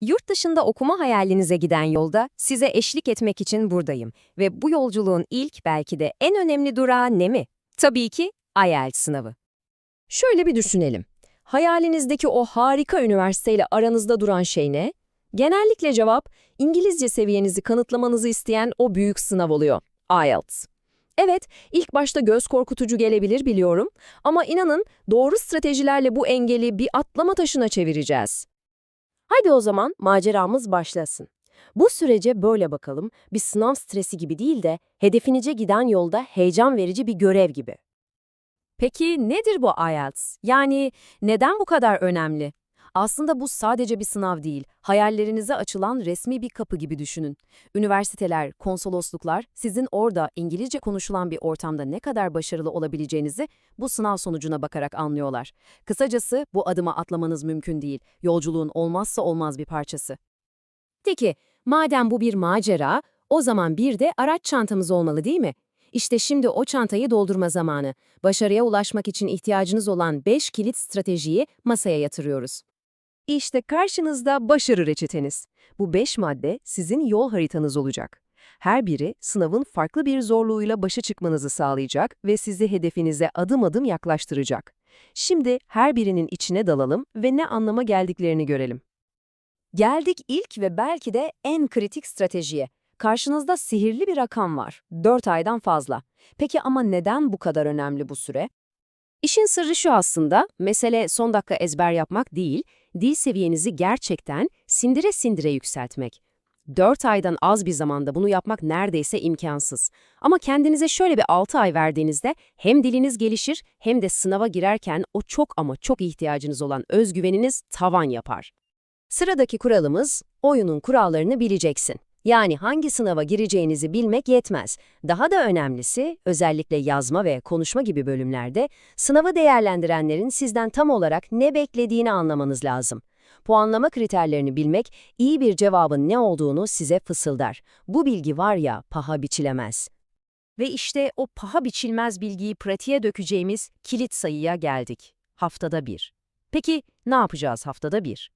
Yurt dışında okuma hayalinize giden yolda size eşlik etmek için buradayım ve bu yolculuğun ilk belki de en önemli durağı ne mi? Tabii ki IELTS sınavı. Şöyle bir düşünelim. Hayalinizdeki o harika üniversiteyle aranızda duran şey ne? Genellikle cevap, İngilizce seviyenizi kanıtlamanızı isteyen o büyük sınav oluyor. IELTS. Evet, ilk başta göz korkutucu gelebilir biliyorum ama inanın doğru stratejilerle bu engeli bir atlama taşına çevireceğiz. Haydi o zaman maceramız başlasın. Bu sürece böyle bakalım, bir sınav stresi gibi değil de hedefinize giden yolda heyecan verici bir görev gibi. Peki nedir bu IELTS? Yani neden bu kadar önemli? Aslında bu sadece bir sınav değil, hayallerinize açılan resmi bir kapı gibi düşünün. Üniversiteler, konsolosluklar sizin orada İngilizce konuşulan bir ortamda ne kadar başarılı olabileceğinizi bu sınav sonucuna bakarak anlıyorlar. Kısacası bu adıma atlamanız mümkün değil, yolculuğun olmazsa olmaz bir parçası. Peki, madem bu bir macera, o zaman bir de araç çantamız olmalı değil mi? İşte şimdi o çantayı doldurma zamanı. Başarıya ulaşmak için ihtiyacınız olan 5 kilit stratejiyi masaya yatırıyoruz. İşte karşınızda başarı reçeteniz. Bu 5 madde sizin yol haritanız olacak. Her biri sınavın farklı bir zorluğuyla başa çıkmanızı sağlayacak ve sizi hedefinize adım adım yaklaştıracak. Şimdi her birinin içine dalalım ve ne anlama geldiklerini görelim. Geldik ilk ve belki de en kritik stratejiye. Karşınızda sihirli bir rakam var. 4 aydan fazla. Peki ama neden bu kadar önemli bu süre? İşin sırrı şu aslında, mesele son dakika ezber yapmak değil, dil seviyenizi gerçekten sindire sindire yükseltmek. 4 aydan az bir zamanda bunu yapmak neredeyse imkansız. Ama kendinize şöyle bir 6 ay verdiğinizde hem diliniz gelişir hem de sınava girerken o çok ama çok ihtiyacınız olan özgüveniniz tavan yapar. Sıradaki kuralımız, oyunun kurallarını bileceksin. Yani hangi sınava gireceğinizi bilmek yetmez. Daha da önemlisi, özellikle yazma ve konuşma gibi bölümlerde, sınavı değerlendirenlerin sizden tam olarak ne beklediğini anlamanız lazım. Puanlama kriterlerini bilmek, iyi bir cevabın ne olduğunu size fısıldar. Bu bilgi var ya, paha biçilemez. Ve işte o paha biçilmez bilgiyi pratiğe dökeceğimiz kilit sayıya geldik. Haftada bir. Peki ne yapacağız haftada bir?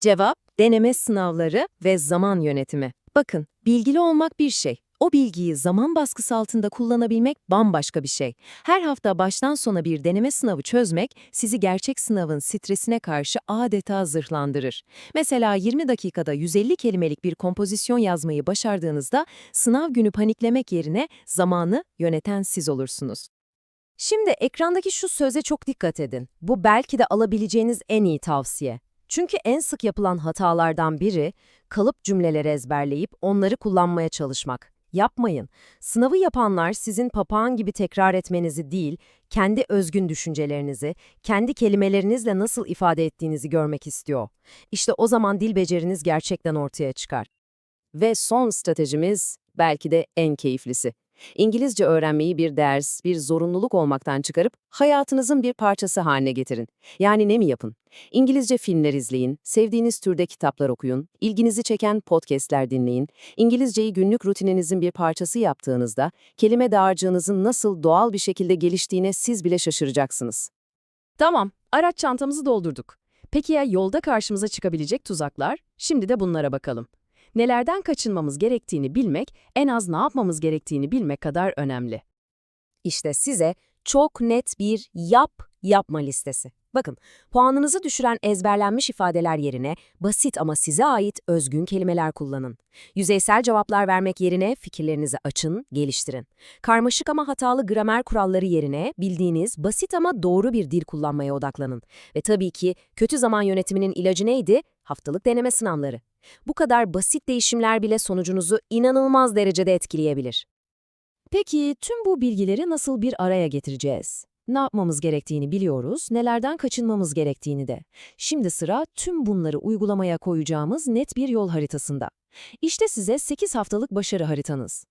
Cevap, deneme sınavları ve zaman yönetimi. Bakın, bilgili olmak bir şey. O bilgiyi zaman baskısı altında kullanabilmek bambaşka bir şey. Her hafta baştan sona bir deneme sınavı çözmek sizi gerçek sınavın stresine karşı adeta zırhlandırır. Mesela 20 dakikada 150 kelimelik bir kompozisyon yazmayı başardığınızda sınav günü paniklemek yerine zamanı yöneten siz olursunuz. Şimdi ekrandaki şu söze çok dikkat edin. Bu belki de alabileceğiniz en iyi tavsiye. Çünkü en sık yapılan hatalardan biri kalıp cümleleri ezberleyip onları kullanmaya çalışmak. Yapmayın. Sınavı yapanlar sizin papağan gibi tekrar etmenizi değil, kendi özgün düşüncelerinizi, kendi kelimelerinizle nasıl ifade ettiğinizi görmek istiyor. İşte o zaman dil beceriniz gerçekten ortaya çıkar. Ve son stratejimiz belki de en keyiflisi. İngilizce öğrenmeyi bir ders, bir zorunluluk olmaktan çıkarıp hayatınızın bir parçası haline getirin. Yani ne mi yapın? İngilizce filmler izleyin, sevdiğiniz türde kitaplar okuyun, ilginizi çeken podcastler dinleyin. İngilizceyi günlük rutininizin bir parçası yaptığınızda kelime dağarcığınızın nasıl doğal bir şekilde geliştiğine siz bile şaşıracaksınız. Tamam, araç çantamızı doldurduk. Peki ya yolda karşımıza çıkabilecek tuzaklar? Şimdi de bunlara bakalım. Nelerden kaçınmamız gerektiğini bilmek, en az ne yapmamız gerektiğini bilmek kadar önemli. İşte size çok net bir yap, yapma listesi. Bakın, puanınızı düşüren ezberlenmiş ifadeler yerine basit ama size ait özgün kelimeler kullanın. Yüzeysel cevaplar vermek yerine fikirlerinizi açın, geliştirin. Karmaşık ama hatalı gramer kuralları yerine bildiğiniz basit ama doğru bir dil kullanmaya odaklanın. Ve tabii ki kötü zaman yönetiminin ilacı neydi? Haftalık deneme sınavları. Bu kadar basit değişimler bile sonucunuzu inanılmaz derecede etkileyebilir. Peki tüm bu bilgileri nasıl bir araya getireceğiz? Ne yapmamız gerektiğini biliyoruz, nelerden kaçınmamız gerektiğini de. Şimdi sıra tüm bunları uygulamaya koyacağımız net bir yol haritasında. İşte size 8 haftalık başarı haritanız.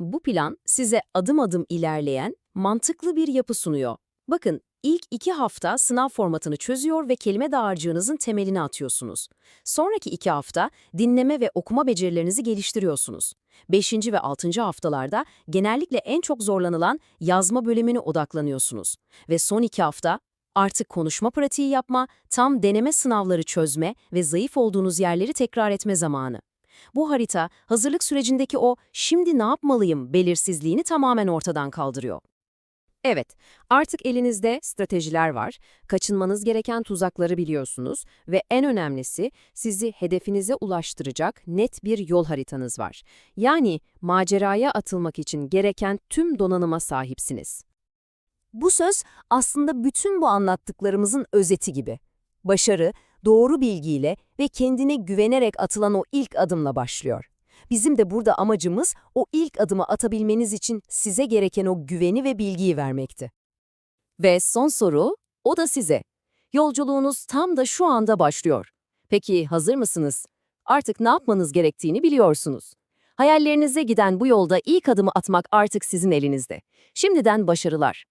Bu plan size adım adım ilerleyen, mantıklı bir yapı sunuyor. Bakın, ilk iki hafta sınav formatını çözüyor ve kelime dağarcığınızın temelini atıyorsunuz. Sonraki iki hafta dinleme ve okuma becerilerinizi geliştiriyorsunuz. Beşinci ve altıncı haftalarda genellikle en çok zorlanılan yazma bölümüne odaklanıyorsunuz. Ve son iki hafta Artık konuşma pratiği yapma, tam deneme sınavları çözme ve zayıf olduğunuz yerleri tekrar etme zamanı. Bu harita, hazırlık sürecindeki o şimdi ne yapmalıyım belirsizliğini tamamen ortadan kaldırıyor. Evet, artık elinizde stratejiler var, kaçınmanız gereken tuzakları biliyorsunuz ve en önemlisi sizi hedefinize ulaştıracak net bir yol haritanız var. Yani maceraya atılmak için gereken tüm donanıma sahipsiniz. Bu söz aslında bütün bu anlattıklarımızın özeti gibi. Başarı, doğru bilgiyle ve kendine güvenerek atılan o ilk adımla başlıyor. Bizim de burada amacımız o ilk adımı atabilmeniz için size gereken o güveni ve bilgiyi vermekti. Ve son soru, o da size. Yolculuğunuz tam da şu anda başlıyor. Peki hazır mısınız? Artık ne yapmanız gerektiğini biliyorsunuz. Hayallerinize giden bu yolda ilk adımı atmak artık sizin elinizde. Şimdiden başarılar.